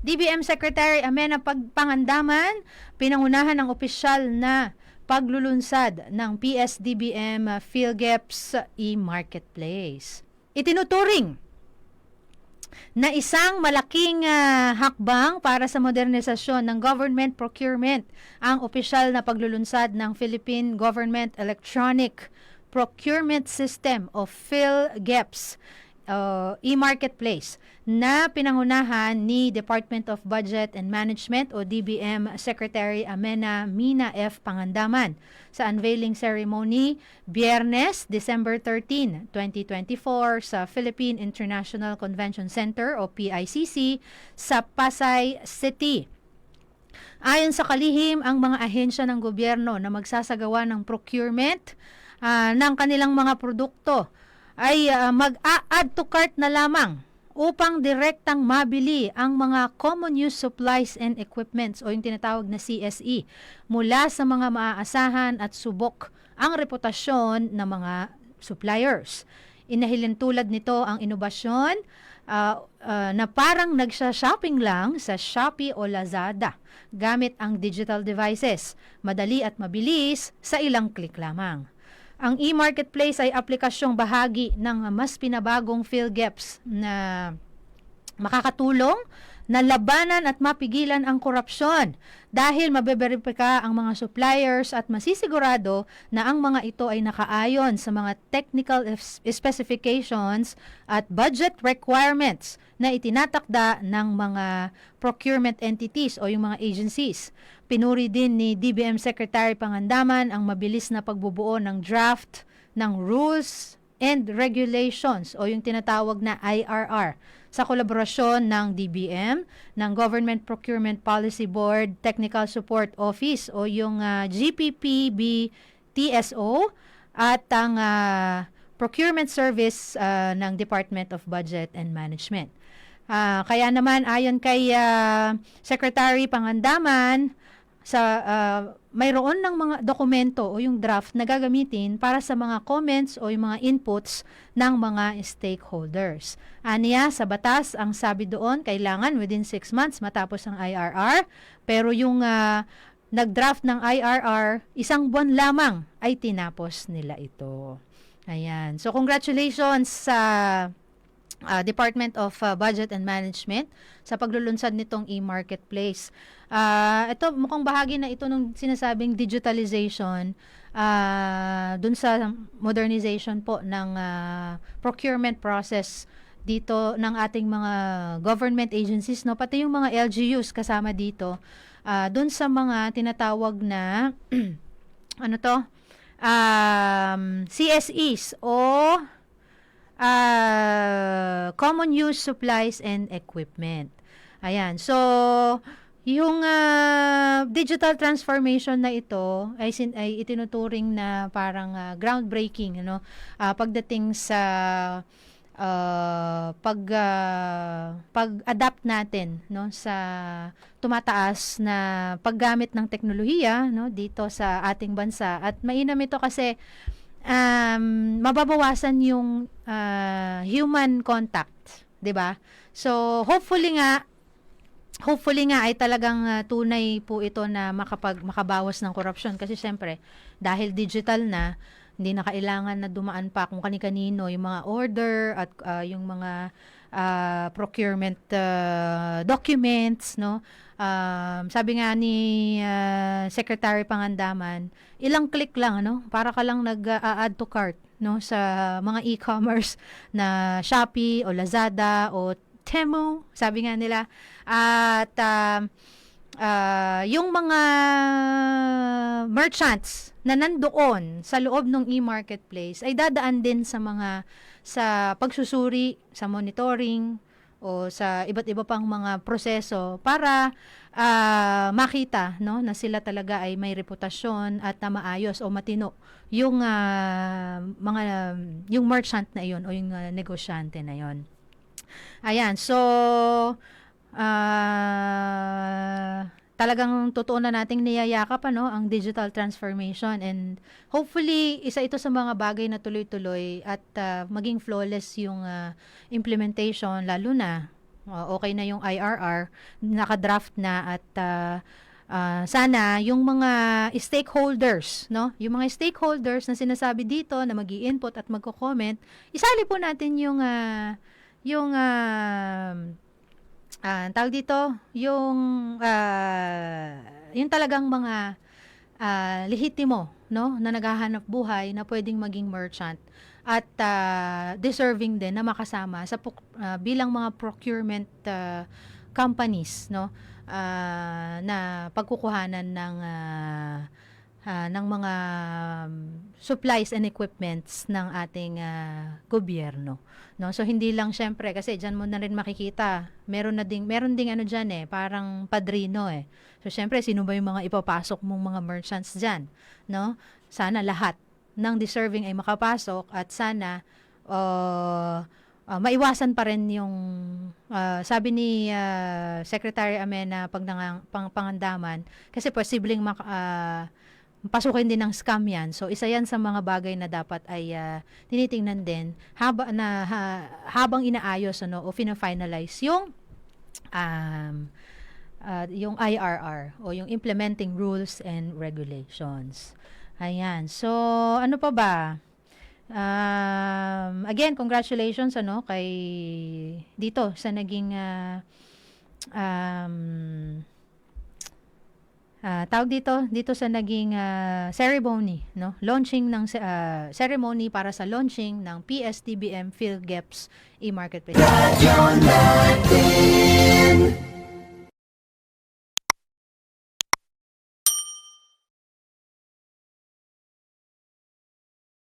DBM Secretary Amena Pagpangandaman, pinangunahan ng opisyal na paglulunsad ng PSDBM uh, PhilGeps e-marketplace. Itinuturing na isang malaking ah, hakbang para sa modernisasyon ng government procurement ang opisyal na paglulunsad ng Philippine Government Electronic Procurement System o PhilGeps uh, e-marketplace na pinangunahan ni Department of Budget and Management o DBM Secretary Amena Mina F. Pangandaman sa unveiling ceremony Biyernes, December 13, 2024 sa Philippine International Convention Center o PICC sa Pasay City. Ayon sa kalihim, ang mga ahensya ng gobyerno na magsasagawa ng procurement ah, ng kanilang mga produkto ay ah, mag-a-add to cart na lamang upang direktang mabili ang mga common use supplies and equipments o yung tinatawag na CSE mula sa mga maaasahan at subok ang reputasyon ng mga suppliers. Inahilin tulad nito ang inobasyon ah, ah, na parang nagsha-shopping lang sa Shopee o Lazada gamit ang digital devices, madali at mabilis sa ilang click lamang. Ang e-marketplace ay aplikasyong bahagi ng mas pinabagong PhilGeps na makakatulong na labanan at mapigilan ang korupsyon dahil mabeberipika ang mga suppliers at masisigurado na ang mga ito ay nakaayon sa mga technical specifications at budget requirements na itinatakda ng mga procurement entities o yung mga agencies. Pinuri din ni DBM Secretary Pangandaman ang mabilis na pagbubuo ng draft ng rules and regulations o yung tinatawag na IRR sa kolaborasyon ng DBM, ng Government Procurement Policy Board Technical Support Office o yung ah, GPPB TSO at ang ah, Procurement Service ah, ng Department of Budget and Management. Ah, kaya naman ayon kay ah, Secretary Pangandaman sa ah, mayroon ng mga dokumento o yung draft na gagamitin para sa mga comments o yung mga inputs ng mga stakeholders. Aniya, sa batas, ang sabi doon, kailangan within 6 months matapos ang IRR, pero yung ah, nag-draft ng IRR, isang buwan lamang ay tinapos nila ito. Ayan. So, congratulations sa uh, Department of uh, Budget and Management sa paglulunsad nitong e-marketplace. Ah, ito mukhang bahagi na ito ng sinasabing digitalization ah dun sa modernization po ng ah, procurement process dito ng ating mga government agencies no pati yung mga LGUs kasama dito ah dun sa mga tinatawag na ano to um, CSEs o uh, common use supplies and equipment. Ayan. So, yung ah, digital transformation na ito ay, sin- ay itinuturing na parang ah, groundbreaking ano Ah, pagdating sa ah, pag ah, pag-adapt natin no sa tumataas na paggamit ng teknolohiya no dito sa ating bansa at mainam ito kasi um, mababawasan yung ah, human contact, 'di ba? So hopefully nga hopefully nga ay talagang ah, tunay po ito na makapag makabawas ng korupsyon kasi syempre dahil digital na hindi na kailangan na dumaan pa kung kani-kanino yung mga order at ah, yung mga ah, procurement ah, documents no um, sabi nga ni ah, Secretary Pangandaman ilang click lang ano? Para ka lang nag-add to cart no? Sa mga e-commerce na Shopee o Lazada o Temu sabi nga nila. At um, ah, yung mga merchants na nandoon sa loob ng e-marketplace ay dadaan din sa mga sa pagsusuri, sa monitoring o sa iba't iba pang mga proseso para ah, makita no na sila talaga ay may reputasyon at na maayos o matino yung ah, mga yung merchant na iyon o yung ah, negosyante na iyon. Ayan, so ah talagang totoo na nating niyayakap ano ang digital transformation and hopefully isa ito sa mga bagay na tuloy-tuloy at ah, maging flawless yung ah, implementation lalo na uh, okay na yung IRR, naka-draft na at uh, uh, sana yung mga stakeholders, no? Yung mga stakeholders na sinasabi dito na mag input at magko-comment, isali po natin yung uh, yung uh, uh, tawag dito, yung uh, yung talagang mga uh, lehitimo, no, na naghahanap buhay na pwedeng maging merchant at uh, deserving din na makasama sa uh, bilang mga procurement uh, companies, no, uh, na pagkukuhanan ng uh, uh, ng mga um, supplies and equipments ng ating uh, gobyerno. No? So hindi lang syempre kasi diyan mo na rin makikita, meron na ding meron ding ano diyan eh, parang padrino eh. So syempre sino ba yung mga ipapasok mong mga merchants diyan, no? Sana lahat ng deserving ay makapasok at sana uh, uh, maiwasan pa rin yung uh, sabi ni uh, Secretary Amena pag nangang, pang, pangandaman kasi posibleng mak, uh, pasukin din ng scam yan. So isa yan sa mga bagay na dapat ay uh, tinitingnan din haba na ha, habang inaayos ano o fina-finalize yung um, uh, yung IRR o yung implementing rules and regulations. Ayan. So ano pa ba? Um, again, congratulations ano kay dito sa naging uh, um, uh, tawag dito dito sa naging uh, ceremony no? Launching ng uh, ceremony para sa launching ng PSTBM PhilGeps e-marketplace